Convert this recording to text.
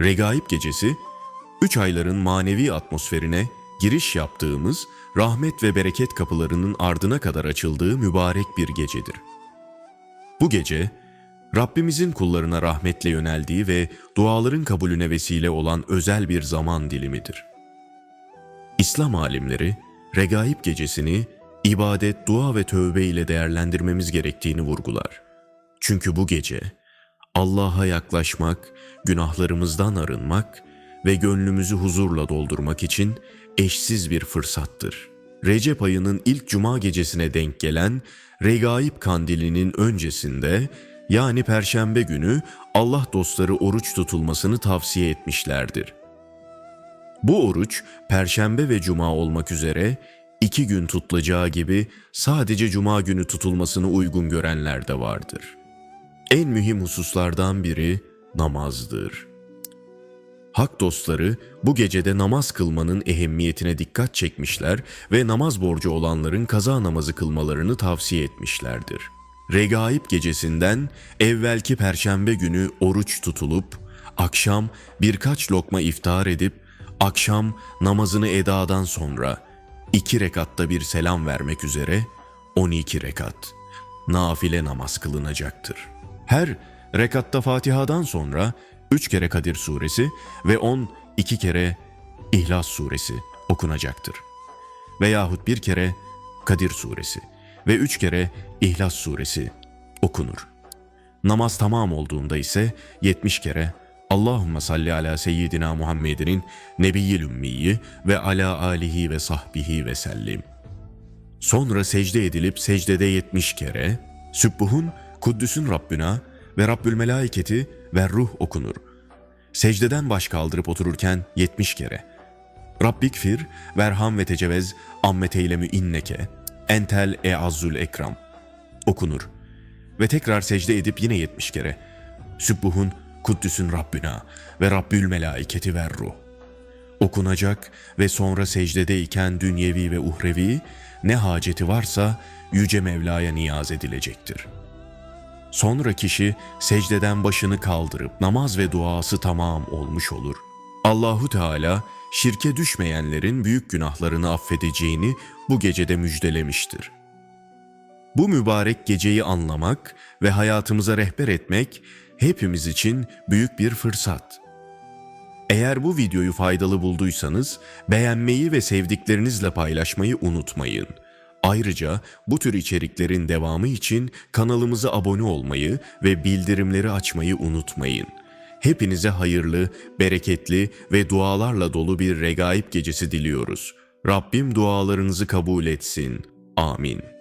Regaib Gecesi, üç ayların manevi atmosferine giriş yaptığımız rahmet ve bereket kapılarının ardına kadar açıldığı mübarek bir gecedir. Bu gece, Rabbimizin kullarına rahmetle yöneldiği ve duaların kabulüne vesile olan özel bir zaman dilimidir. İslam alimleri, Regaib Gecesini ibadet, dua ve tövbe ile değerlendirmemiz gerektiğini vurgular. Çünkü bu gece, Allah'a yaklaşmak, günahlarımızdan arınmak ve gönlümüzü huzurla doldurmak için eşsiz bir fırsattır. Recep ayının ilk cuma gecesine denk gelen Regaib Kandili'nin öncesinde yani perşembe günü Allah dostları oruç tutulmasını tavsiye etmişlerdir. Bu oruç perşembe ve cuma olmak üzere iki gün tutulacağı gibi sadece cuma günü tutulmasını uygun görenler de vardır. En mühim hususlardan biri namazdır. Hak dostları bu gecede namaz kılmanın ehemmiyetine dikkat çekmişler ve namaz borcu olanların kaza namazı kılmalarını tavsiye etmişlerdir. Regaib gecesinden evvelki perşembe günü oruç tutulup, akşam birkaç lokma iftar edip, akşam namazını edadan sonra iki rekatta bir selam vermek üzere 12 rekat nafile namaz kılınacaktır. Her rekatta Fatiha'dan sonra üç kere Kadir suresi ve on iki kere İhlas suresi okunacaktır. Veyahut bir kere Kadir suresi ve üç kere İhlas suresi okunur. Namaz tamam olduğunda ise 70 kere Allahümme salli ala seyyidina Muhammed'in nebiyyil ümmiyi ve ala alihi ve sahbihi ve sellim. Sonra secde edilip secdede 70 kere, Sübbuhun, Kuddüs'ün Rabbüna ve Rabbül Melaiketi ve Ruh okunur. Secdeden baş kaldırıp otururken 70 kere. Rabbik fir, verham ve tecevez, ammet eylemü inneke, entel e azzul ekram okunur. Ve tekrar secde edip yine 70 kere. Sübbuhun, Kuddüs'ün Rabbüna ve Rabbül Melaiketi ve Ruh okunacak ve sonra secdedeyken dünyevi ve uhrevi ne haceti varsa Yüce Mevla'ya niyaz edilecektir. Sonra kişi secdeden başını kaldırıp namaz ve duası tamam olmuş olur. Allahu Teala şirke düşmeyenlerin büyük günahlarını affedeceğini bu gecede müjdelemiştir. Bu mübarek geceyi anlamak ve hayatımıza rehber etmek hepimiz için büyük bir fırsat. Eğer bu videoyu faydalı bulduysanız beğenmeyi ve sevdiklerinizle paylaşmayı unutmayın. Ayrıca bu tür içeriklerin devamı için kanalımıza abone olmayı ve bildirimleri açmayı unutmayın. Hepinize hayırlı, bereketli ve dualarla dolu bir regaib gecesi diliyoruz. Rabbim dualarınızı kabul etsin. Amin.